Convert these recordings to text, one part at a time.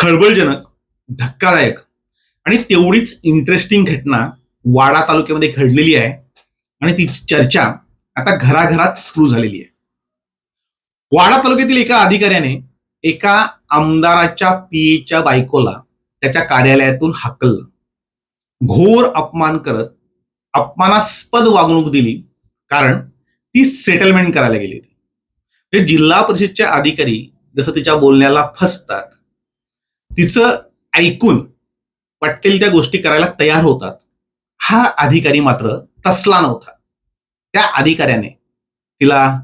खळबळजनक धक्कादायक आणि तेवढीच इंटरेस्टिंग घटना वाडा तालुक्यामध्ये घडलेली आहे आणि तिची चर्चा आता घराघरात सुरू झालेली आहे. वाडा तालुक्यातील एका अधिकाऱ्याने एका आमदाराच्या पीच्या बायकोला त्याच्या कार्यालयातून हाकललं. घोर अपमान करत अपमानास्पद वागणूक दिली कारण ती सेटलमेंट करायला गेली होती. म्हणजे जिल्हा परिषदच्या अधिकारी जसं तिच्या बोलण्याला फसतात तिचं ऐकून वाटेल त्या गोष्टी करायला तयार होतात. हा अधिकारी मात्र तसला नव्हता. त्या अधिकाऱ्याने तिला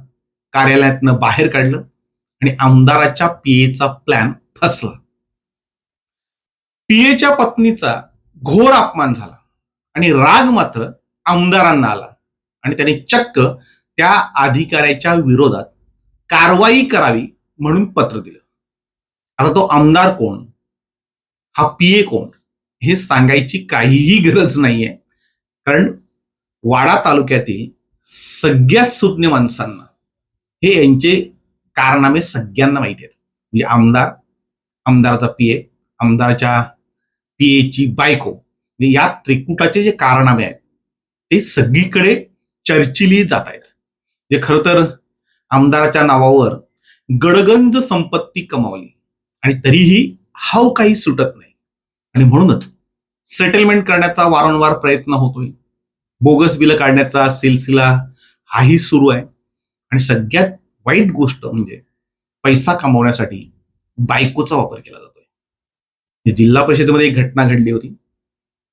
कार्यालयातनं बाहेर काढलं आणि आमदाराच्या पीएचा प्लॅन फसला. पीएच्या पत्नीचा घोर अपमान झाला आणि राग मात्र आमदारांना आला आणि त्यांनी चक्क त्या अधिकाऱ्याच्या विरोधात कारवाई करावी म्हणून पत्र दिलं. आता तो आमदार कोण? हा पीए कोण? हे सांगायची काहीही गरज नाहीये. कारण वाडा तालुक्यातील सगळ्यात सुज्ञ माणसांना हे यांचे कारनामे सगळ्यांना माहिती आहेत. म्हणजे आमदार आमदाराचा पीए आमदारच्या पीएची बायको. म्हणजे या त्रिकुटाचे जे कारनामे आहेत ते सगळीकडे चर्चिली जात आहेत. म्हणजे खरं तर आमदाराच्या नावावर गडगंज संपत्ती कमावली. आणि तरीही हाव काही सुटत नाही. आणि म्हणूनच सेटलमेंट करण्याचा वारंवार प्रयत्न होतोय. बोगस बिलं काढण्याचा सिलसिला हाही सुरू आहे. आणि सगळ्यात वाईट गोष्ट म्हणजे पैसा कमवण्यासाठी बायकोचा वापर केला जातोय. म्हणजे जिल्हा परिषदेमध्ये एक घटना घडली होती.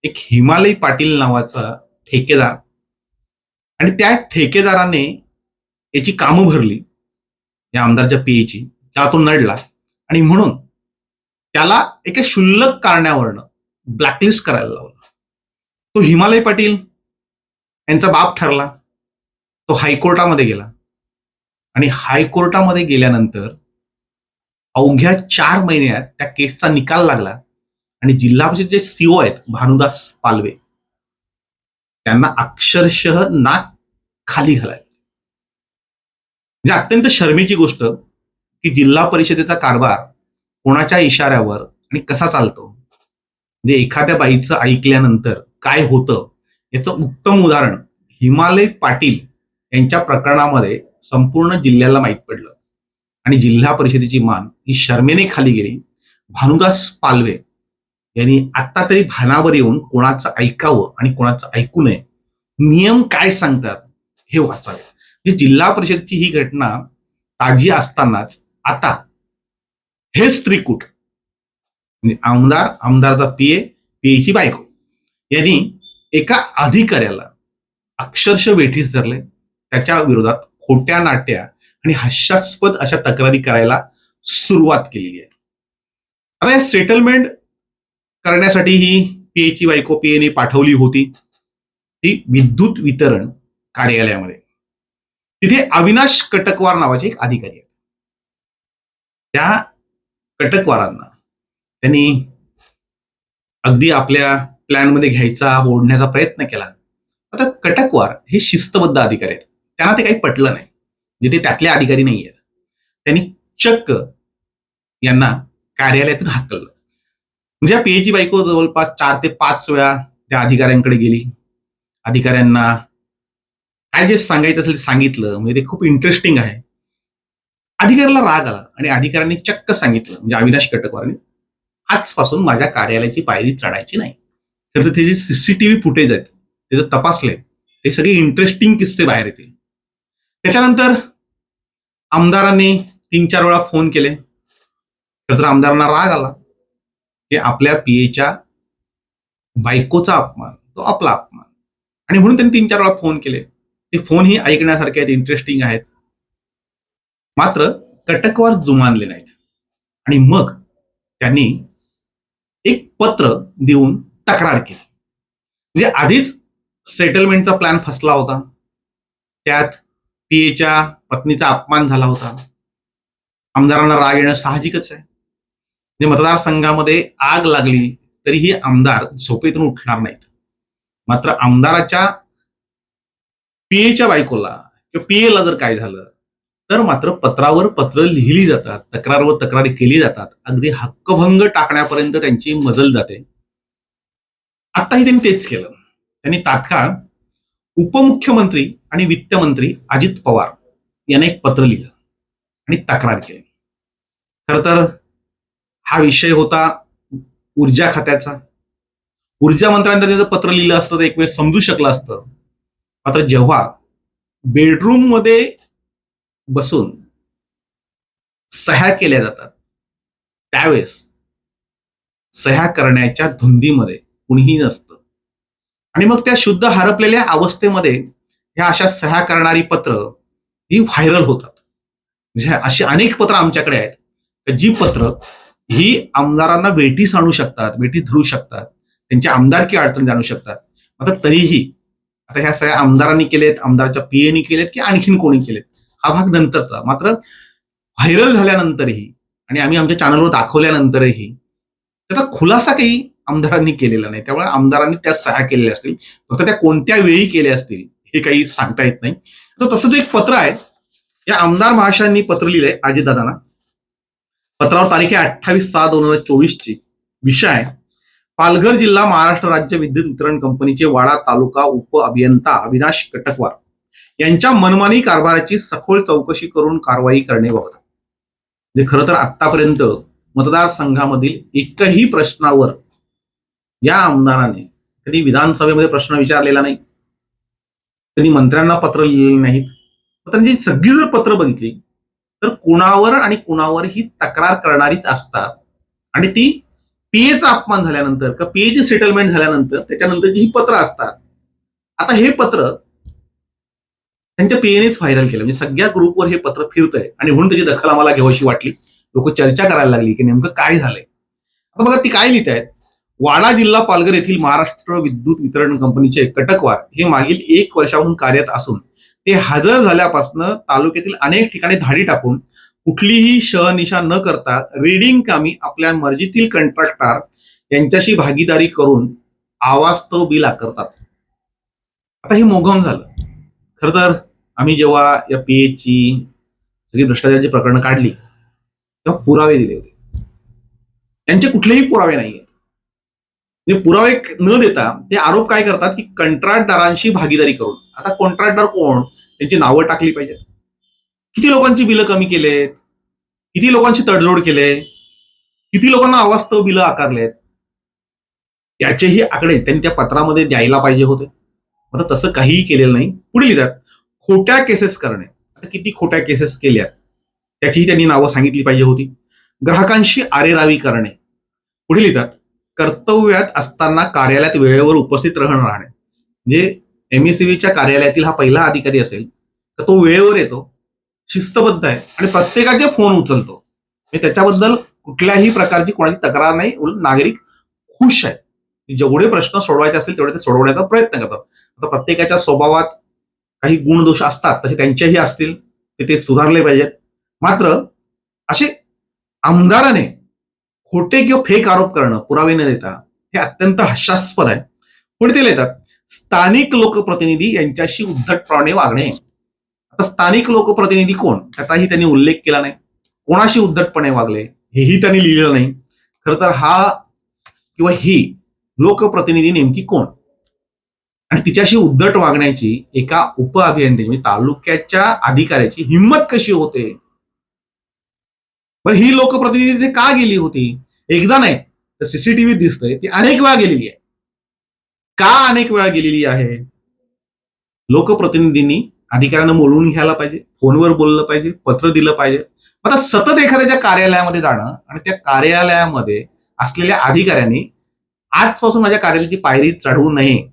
एक हिमालय पाटील नावाचा ठेकेदार. आणि त्या ठेकेदाराने याची कामं भरली. या आमदारच्या पीएची. त्याला तो नडला. आणि म्हणून त्याला एका क्षुल्लक कारणावरनं ब्लॅकलिस्ट करायला लावलं. तो हिमालय पाटील यांचा बाप ठरला. तो हायकोर्टामध्ये गेला. आणि हायकोर्टामध्ये गेल्यानंतर अवघ्या चार महिन्यात त्या केसचा निकाल लागला आणि जिल्हा जे सीओ आहेत भानुदास पालवे त्यांना अक्षरशः नाक खाली घालायला म्हणजे अत्यंत शर्मेची गोष्ट की जिल्हा परिषदेचा कारभार कोणाच्या इशाऱ्यावर आणि कसा चालतो? म्हणजे एखाद्या बाईचं ऐकल्यानंतर काय होतं? याचं उत्तम उदाहरण हिमालय पाटील यांच्या प्रकरणामध्ये संपूर्ण जिल्ह्याला माहीत पडलं. आणि जिल्हा परिषदेची मान ही शर्मेने खाली गेली. भानुदास पालवे यांनी आत्ता तरी भानावर येऊन कोणाचं ऐकावं आणि कोणाचं ऐकू नये नियम काय सांगतात हे वाचावे. म्हणजे जिल्हा परिषदेची ही घटना ताजी असतानाच आता हेच त्रिकूट म्हणजे आमदार आमदारचा पीए पीएची बायको. यांनी एका अधिकाऱ्याला अक्षरशः वेठीस धरले. त्याच्या विरोधात खोट्या नाट्या आणि हास्यास्पद अशा तक्रारी करायला सुरुवात केलेली आहे. आता या सेटलमेंट करण्यासाठी ही पीएची बायको पीएने पाठवली होती. ती विद्युत वितरण कार्यालयामध्ये. तिथे अविनाश कटकवार नावाचे एक अधिकारी आहेत. त्या कटकवारांना. त्यांनी अगदी आपल्या प्लॅनमध्ये घ्यायचा ओढण्याचा प्रयत्न केला. आता कटकवार हे शिस्तबद्ध अधिकारी आहेत. त्यांना ते काही पटलं नाही. म्हणजे ते त्यातले अधिकारी नाही आहेत त्यांनी चक्क यांना कार्यालयातून हाकललं. म्हणजे या पीएची बायको जवळपास चार ते पाच वेळा त्या अधिकाऱ्यांकडे गेली. अधिकाऱ्यांना काय जे सांगायचं असेल सांगितलं. म्हणजे ते खूप इंटरेस्टिंग आहे. अधिकाऱ्याला राग आला आणि अधिकाऱ्यांनी चक्क सांगितलं म्हणजे अविनाश कटकवारांनी आजपासून माझ्या कार्यालयाची पायरी चढायची नाही. तर ते जे सीसीटीव्ही फुटेज आहेत ते जर तपासले ते सगळे इंटरेस्टिंग किस्से बाहेर येतील. त्याच्यानंतर आमदारांनी तीन चार वेळा फोन केले. तर तर आमदारांना राग आला की आपल्या पीएच्या बायकोचा अपमान तो आपला अपमान. आणि म्हणून त्यांनी तीन चार वेळा फोन केले. ते फोन ही ऐकण्यासारखे आहेत इंटरेस्टिंग आहेत. मात्र कटकवार जुमानले नाहीत. आणि मग त्यांनी एक पत्र देऊन तक्रार केली. म्हणजे आधीच सेटलमेंटचा प्लॅन फसला होता. त्यात पीएच्या पत्नीचा अपमान झाला होता. आमदारांना राग येणं साहजिकच आहे. म्हणजे मतदारसंघामध्ये आग लागली तरीही आमदार झोपेतून उठणार नाहीत. मात्र आमदाराच्या पीएच्या बायकोला किंवा पीएला जर काय झालं तर मात्र पत्रावर पत्र लिहिली जातात तक्रारवर तक्रारी केली जातात. अगदी हक्कभंग टाकण्यापर्यंत त्यांची मजल जाते. आताही त्यांनी तेच केलं. त्यांनी तात्काळ उपमुख्यमंत्री आणि वित्तमंत्री अजित पवार यांना एक पत्र लिहिलं आणि तक्रार केली. खर तर हा विषय होता ऊर्जा खात्याचा. ऊर्जा मंत्र्यांना त्याचं पत्र लिहिलं असतं तर एक वेळ समजू शकलं असतं. मात्र जेव्हा बेडरूममध्ये बसून सह्या केल्या जातात. त्यावेळेस सह्या करण्याच्या धुंदीमध्ये कुणीही नसतं. आणि मग त्या शुद्ध हरपलेल्या अवस्थेमध्ये ह्या अशा सह्या करणारी पत्र ही व्हायरल होतात. म्हणजे अशी अनेक पत्र आमच्याकडे आहेत. जी पत्र ही आमदारांना वेठीस आणू शकतात वेटी धरू शकतात. त्यांची आमदारकी अडचण जाणू शकतात. आता तरीही आता ह्या सगळ्या आमदारांनी केलेत आमदाराच्या पीएनी केलेत की आणखीन कोणी केलेत? हा भाग नंतरचा. मात्र व्हायरल झाल्यानंतरही आणि आम्ही आमच्या चॅनलवर दाखवल्यानंतरही त्याचा खुलासा काही आमदारांनी केलेला नाही. त्यामुळे आमदारांनी त्या सह्या केलेल्या असतील. फक्त त्या कोणत्या वेळी केल्या असतील हे काही सांगता येत नाही. तर तसंच एक पत्र आहे या आमदार महाशयांनी पत्र लिहिलंय अजितदादांना पत्रावर तारीख आहे अठ्ठावीस सहा दोन हजार चोवीस ची विषय आहे पालघर जिल्हा महाराष्ट्र राज्य विद्युत वितरण कंपनीचे वाडा तालुका उप अभियंता अविनाश कटकवार. यांच्या मनमानी कारभाराची सखोल चौकशी करून कारवाई करणे बाबत म्हणजे खरं तर आतापर्यंत मतदारसंघामधील एकही प्रश्नावर या आमदाराने कधी विधानसभेमध्ये प्रश्न विचारलेला नाही. कधी मंत्र्यांना पत्र लिहिलेली नाहीत. त्यांची सगळी जर पत्र बघितली तर कुणावर आणि कुणावर ही तक्रार करणारीच असतात. आणि ती पीएचा अपमान झाल्यानंतर किंवा पीएची सेटलमेंट झाल्यानंतर त्याच्यानंतरची ही पत्र असतात. आता हे पत्र त्यांच्या पीएनेच व्हायरल केलं. म्हणजे सगळ्या ग्रुपवर हे पत्र फिरतंय. आणि म्हणून त्याची दखल आम्हाला घ्यावीशी वाटली. लोक चर्चा करायला लागली की नेमकं काय झालंय. आता बघा ती काय लिहित आहेत? वाडा जिल्हा पालघर येथील महाराष्ट्र विद्युत वितरण कंपनीचे कटकवार हे मागील एक वर्षाहून कार्यरत असून ते हजर झाल्यापासून तालुक्यातील अनेक ठिकाणी धाडी टाकून कुठलीही शहनिशा न करता रीडिंग कामी आपल्या मर्जीतील कंत्राटदार यांच्याशी भागीदारी करून आवास्तव बिल आकारतात. आता हे मोघम झालं. खर तर आम्ही जेव्हा या पीएची सगळी भ्रष्टाचाराची प्रकरणं काढली तेव्हा पुरावे दिले होते. त्यांचे कुठलेही पुरावे नाही आहेत म्हणजे पुरावे न देता ते आरोप काय करतात की कंत्राटदारांशी भागीदारी करून आता कॉन्ट्रॅक्टर कोण? त्यांची नावं टाकली पाहिजेत. किती लोकांची बिलं कमी केलेत? किती लोकांची तडजोड केले किती लोकांना अवास्तव बिलं आकारलेत? याचेही आकडे त्यांनी त्या पत्रामध्ये द्यायला पाहिजे होते. आता तसं काहीही केलेलं नाही. पुढे लिहितात खोट्या केसेस करणे. आता किती खोट्या केसेस केल्या त्याचीही त्यांनी नावं सांगितली पाहिजे होती. ग्राहकांशी आरेरावी करणे. पुढे लिहितात कर्तव्यात असताना कार्यालयात वेळेवर उपस्थित राहणं राहणे. म्हणजे एमएससीबीच्या कार्यालयातील हा पहिला अधिकारी असेल तर तो वेळेवर येतो शिस्तबद्ध आहे आणि प्रत्येकाचे फोन उचलतो. म्हणजे त्याच्याबद्दल कुठल्याही प्रकारची कोणाची तक्रार नाही. नागरिक खुश आहे जेवढे प्रश्न सोडवायचे असतील तेवढे ते सोडवण्याचा प्रयत्न करतात. आता प्रत्येकाच्या स्वभावात काही गुणदोष असतात तसे त्यांचेही असतील ते ते सुधारले पाहिजेत. मात्र असे आमदाराने खोटे किंवा फेक आरोप करणं पुरावे न देता हे अत्यंत हास्यास्पद आहे. पुढे ते लिहितात स्थानिक लोकप्रतिनिधी यांच्याशी उद्धटपणे वागणे. आता स्थानिक लोकप्रतिनिधी कोण? त्याचाही त्यांनी उल्लेख केला नाही. कोणाशी उद्धटपणे वागले? हेही त्यांनी लिहिलेलं नाही. खरं तर हा किंवा ही लोकप्रतिनिधी नेमकी कोण? आणि तिच्याशी उद्धट वागण्याची एका उप अभियंत्याची म्हणजे तालुक्याच्या अधिकाऱ्याची हिंमत कशी होते? पण ही लोकप्रतिनिधी तिथे का गेली होती? एकदा नाही तर सीसीटीव्ही दिसतंय ती अनेक वेळा गेलेली आहे. का अनेक वेळा गेलेली आहे? लोकप्रतिनिधींनी अधिकाऱ्यांना बोलवून घ्यायला पाहिजे फोनवर बोललं पाहिजे पत्र दिलं पाहिजे. आता सतत एखाद्याच्या कार्यालयामध्ये जाणं आणि त्या कार्यालयामध्ये असलेल्या अधिकाऱ्यांनी आजपासून माझ्या कार्यालयाची पायरी चढवू नये.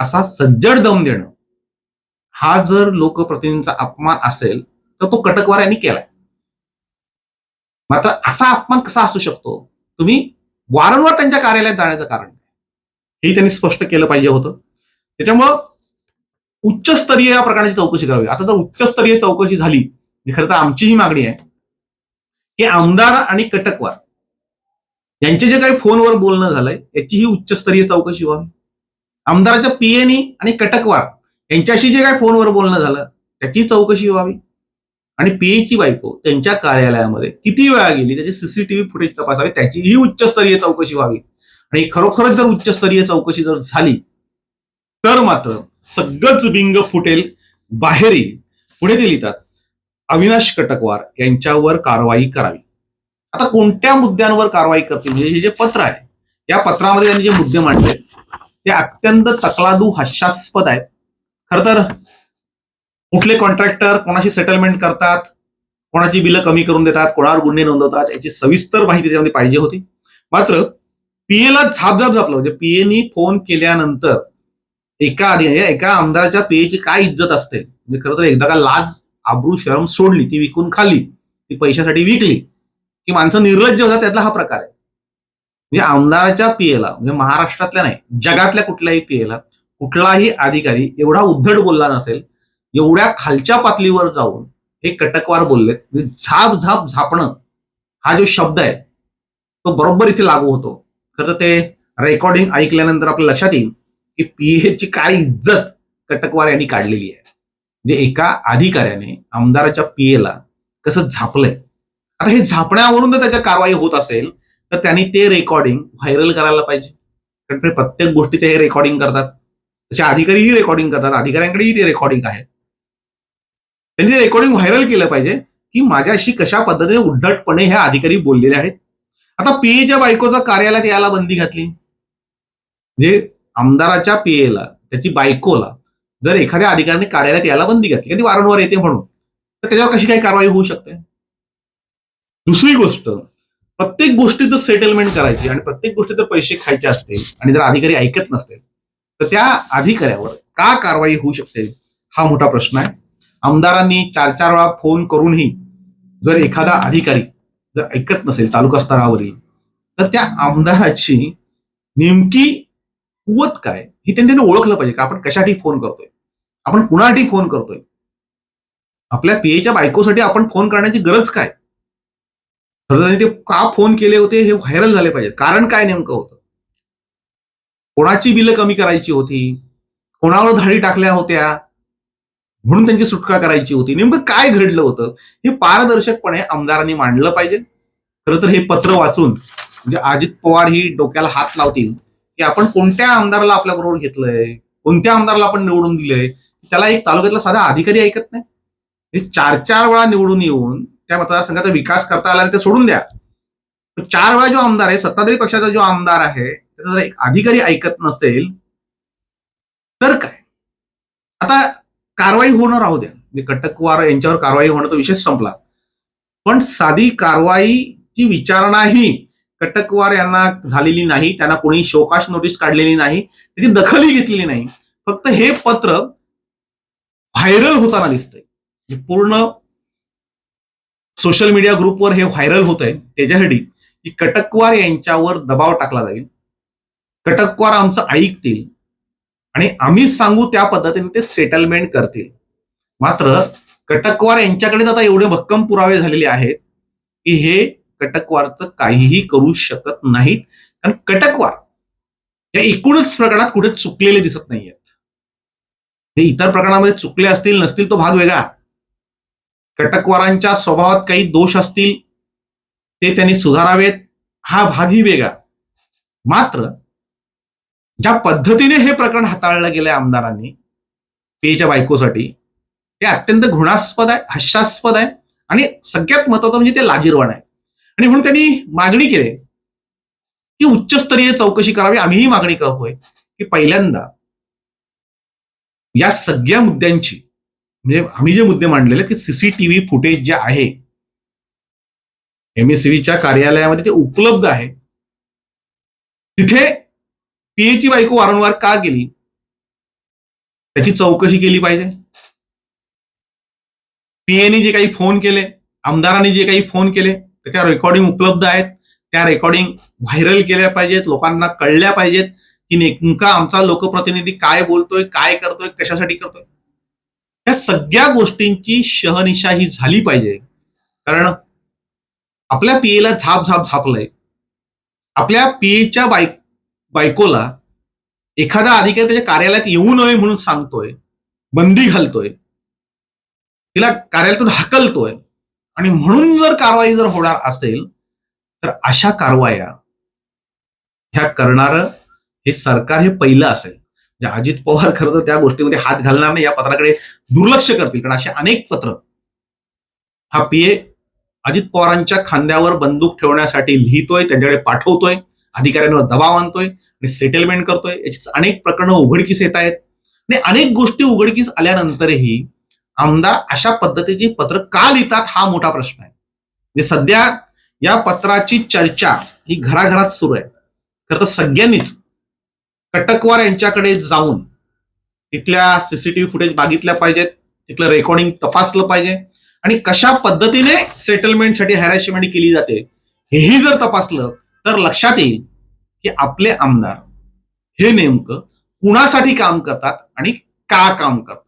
असा सज्जड दम देणं. हा जर लोकप्रतिनिधींचा अपमान असेल तर तो कटकवार यांनी केलाय. मात्र असा अपमान कसा असू शकतो? तुम्ही वारंवार त्यांच्या कार्यालयात जाण्याचं कारण हे त्यांनी स्पष्ट केलं पाहिजे होतं. त्याच्यामुळं उच्चस्तरीय या प्रकारची चौकशी करावी. आता जर उच्चस्तरीय चौकशी झाली खरं तर आमची ही मागणी आहे की आमदार आणि कटकवार यांचे जे काही फोनवर बोलणं झालंय याची ही उच्चस्तरीय चौकशी व्हावी. आमदाराच्या पीएनी आणि कटकवार यांच्याशी जे काय फोनवर बोलणं झालं त्याची चौकशी व्हावी. आणि पीएची बायको त्यांच्या कार्यालयामध्ये किती वेळा गेली त्याची सीसीटीव्ही फुटेज तपासावी त्याचीही उच्चस्तरीय चौकशी व्हावी. आणि खरोखरच जर उच्चस्तरीय चौकशी जर झाली तर मात्र सगळंच बिंग फुटेल बाहेर येईल पुढे ते लिहितात अविनाश कटकवार यांच्यावर कारवाई करावी. आता कोणत्या मुद्द्यांवर कारवाई करतील? म्हणजे हे जे पत्र आहे या पत्रामध्ये त्यांनी जे मुद्दे मांडले ते अत्यंत तकलादू हास्यास्पद आहेत. खर तर कुठले कॉन्ट्रॅक्टर कोणाशी सेटलमेंट करतात कोणाची बिलं कमी करून देतात कोणावर गुन्हे नोंदवतात याची सविस्तर माहिती त्यामध्ये पाहिजे होती. मात्र पीएला झाप झाप झापलं. म्हणजे पीएनी फोन केल्यानंतर एका आधी म्हणजे एका आमदाराच्या पीएची काय इज्जत असते? म्हणजे खरं तर एकदा का लाज आबरू शरम सोडली ती विकून खाली ती पैशासाठी विकली की माणसं निर्लज्ज होतात त्यातला हा प्रकार आहे. म्हणजे आमदाराच्या पीएला म्हणजे महाराष्ट्रातल्या नाही जगातल्या कुठल्याही पीएला कुठलाही अधिकारी एवढा उद्धट बोलला नसेल एवढ्या खालच्या पातळीवर जाऊन हे कटकवार बोललेत. म्हणजे झाप झाप झापणं हा जो शब्द आहे तो बरोबर इथे लागू होतो. खरं ते रेकॉर्डिंग ऐकल्यानंतर आपल्या लक्षात येईल की पीएची काय इज्जत कटकवार यांनी काढलेली आहे. म्हणजे एका अधिकाऱ्याने आमदाराच्या पीएला कसं झापलंय. आता हे झापण्यावरून जर त्याच्या कारवाई होत असेल तर त्यांनी ते रेकॉर्डिंग व्हायरल करायला पाहिजे. कारण ते प्रत्येक गोष्टीचे हे रेकॉर्डिंग करतात. तसे अधिकारीही रेकॉर्डिंग करतात. अधिकाऱ्यांकडेही ते रेकॉर्डिंग आहे त्यांनी ते रेकॉर्डिंग व्हायरल केलं पाहिजे की माझ्याशी कशा पद्धतीने उद्धटपणे हे अधिकारी बोललेले आहेत. आता पीएच्या बायकोचा कार्यालयात यायला बंदी घातली. म्हणजे आमदाराच्या पीएला त्याची बायकोला जर एखाद्या अधिकाऱ्याने कार्यालयात यायला बंदी घातली कधी वारंवार येते म्हणून तर त्याच्यावर कशी काही कारवाई होऊ शकते? दुसरी गोष्ट प्रत्येक गोष्टीचं सेटलमेंट करायची आणि प्रत्येक गोष्टीचं पैसे खायचे असतील आणि जर अधिकारी ऐकत नसतील तर त्या अधिकाऱ्यावर का कारवाई होऊ शकते? हा मोठा प्रश्न आहे. आमदारांनी चार चार वेळा फोन करूनही जर एखादा अधिकारी जर ऐकत नसेल तालुका स्तरावरील तर त्या आमदाराची नेमकी कुवत काय? हे त्यांनी त्यांनी ओळखलं पाहिजे. का आपण कशासाठी फोन करतोय? आपण कुणासाठी फोन करतोय? आपल्या पीएच्या बायकोसाठी आपण फोन करण्याची गरज काय? खरं त्यांनी ते का फोन केले होते हे व्हायरल झाले पाहिजे कारण काय नेमकं होतं? कोणाची बिलं कमी करायची होती? कोणावर धाडी टाकल्या होत्या? म्हणून त्यांची सुटका करायची होती. नेमकं काय घडलं होतं? हे पारदर्शकपणे आमदारांनी मांडलं पाहिजे. खरं तर हे पत्र वाचून म्हणजे अजित पवार ही डोक्याला हात लावतील की आपण कोणत्या आमदाराला आपल्या बरोबर घेतलंय? कोणत्या आमदाराला आपण निवडून दिलंय? त्याला एक तालुक्यातला साधा अधिकारी ऐकत नाही. हे चार चार वेळा निवडून येऊन त्या मतदारसंघाचा विकास करता आला आणि ते सोडून द्या. चार वेळा जो आमदार आहे सत्ताधारी पक्षाचा जो आमदार आहे त्याचा जर एक अधिकारी ऐकत नसेल तर काय? आता कारवाई होणं राहू द्या. म्हणजे कटकवार यांच्यावर कारवाई होणं तो विषय संपला. पण साधी कारवाईची विचारणाही कटकवार यांना झालेली नाही त्यांना कोणी शोकाश नोटीस काढलेली नाही त्याची दखलही घेतलेली नाही. फक्त हे पत्र व्हायरल होताना दिसतंय. म्हणजे पूर्ण सोशल मीडिया ग्रुपवर हे व्हायरल होत आहे त्याच्यासाठी की कटकवार यांच्यावर दबाव टाकला जाईल. कटकवार आमचं ऐकतील आणि आम्ही सांगू त्या पद्धतीने ते सेटलमेंट करतील. मात्र कटकवार यांच्याकडे आता एवढे भक्कम पुरावे झालेले आहेत की हे कटकवारचं काहीही करू शकत नाहीत. कारण कटकवार या एकूणच प्रकरणात कुठे चुकलेले दिसत नाहीयेत. हे इतर प्रकरणामध्ये चुकले असतील नसतील तो भाग वेगळा. कटकवारांच्या स्वभावात काही दोष असतील ते त्यांनी सुधारावेत. हा भागही वेगळा. मात्र ज्या पद्धतीने हे प्रकरण हाताळलं गेलंय आमदारांनी पेच्या बायकोसाठी ते अत्यंत घृणास्पद आहे हास्यास्पद आहे आणि सगळ्यात महत्वाचं म्हणजे ते लाजीरवाण आहे. आणि म्हणून त्यांनी मागणी केली की उच्चस्तरीय चौकशी करावी. आम्हीही मागणी करतोय की पहिल्यांदा या सगळ्या मुद्द्यांची म्हणजे आम्ही जे मुद्दे मांडलेले की सीसीटीव्ही फुटेज जे आहे एमएससीबीच्या कार्यालयामध्ये ते उपलब्ध आहे. तिथे पीएची बायको वारंवार का गेली? त्याची चौकशी केली पाहिजे. पीएनी जे काही फोन केले आमदारांनी जे काही फोन केले त्याच्या रेकॉर्डिंग उपलब्ध आहेत. त्या रेकॉर्डिंग व्हायरल केल्या पाहिजेत लोकांना कळल्या पाहिजेत की नेमका आमचा लोकप्रतिनिधी काय बोलतोय काय करतोय कशासाठी करतोय. या सगळ्या गोष्टींची शहनिशा ही झाली पाहिजे. कारण आपल्या पीएला झाप झाप झापलंय आपल्या पीएच्या बाय बायकोला एखादा अधिकारी त्याच्या कार्यालयात येऊ नये म्हणून सांगतोय बंदी घालतोय तिला कार्यालयातून हकलतोय आणि म्हणून जर कारवाई जर होणार असेल तर अशा कारवाया ह्या करणारं हे सरकार हे पहिलं असेल. म्हणजे अजित पवार खरं तर त्या गोष्टीमध्ये हात घालणार नाही या पत्राकडे दुर्लक्ष करतील. कारण असे अनेक पत्र हा पीए अजित पवारांच्या खांद्यावर बंदूक ठेवण्यासाठी लिहितोय त्यांच्याकडे पाठवतोय अधिकाऱ्यांवर दबाव आणतोय आणि सेटलमेंट करतोय. याची अनेक प्रकरणं उघडकीस येत आहेत. आणि अनेक गोष्टी उघडकीस आल्यानंतरही आमदार अशा पद्धतीची पत्र का लिहितात हा मोठा प्रश्न आहे. म्हणजे सध्या या पत्राची चर्चा ही घराघरात सुरू आहे. खरं तर सगळ्यांनीच कटकवार यांच्याकडे जाऊन तिथल्या सीसीटीव्ही फुटेज बघितल्या पाहिजेत. तिथलं रेकॉर्डिंग तपासलं पाहिजे. आणि कशा पद्धतीने सेटलमेंटसाठी हॅरॅशमेंट केली जाते हेही जर तपासलं तर लक्षात येईल की आपले आमदार हे नेमकं कुणासाठी काम करतात आणि का काम करतात.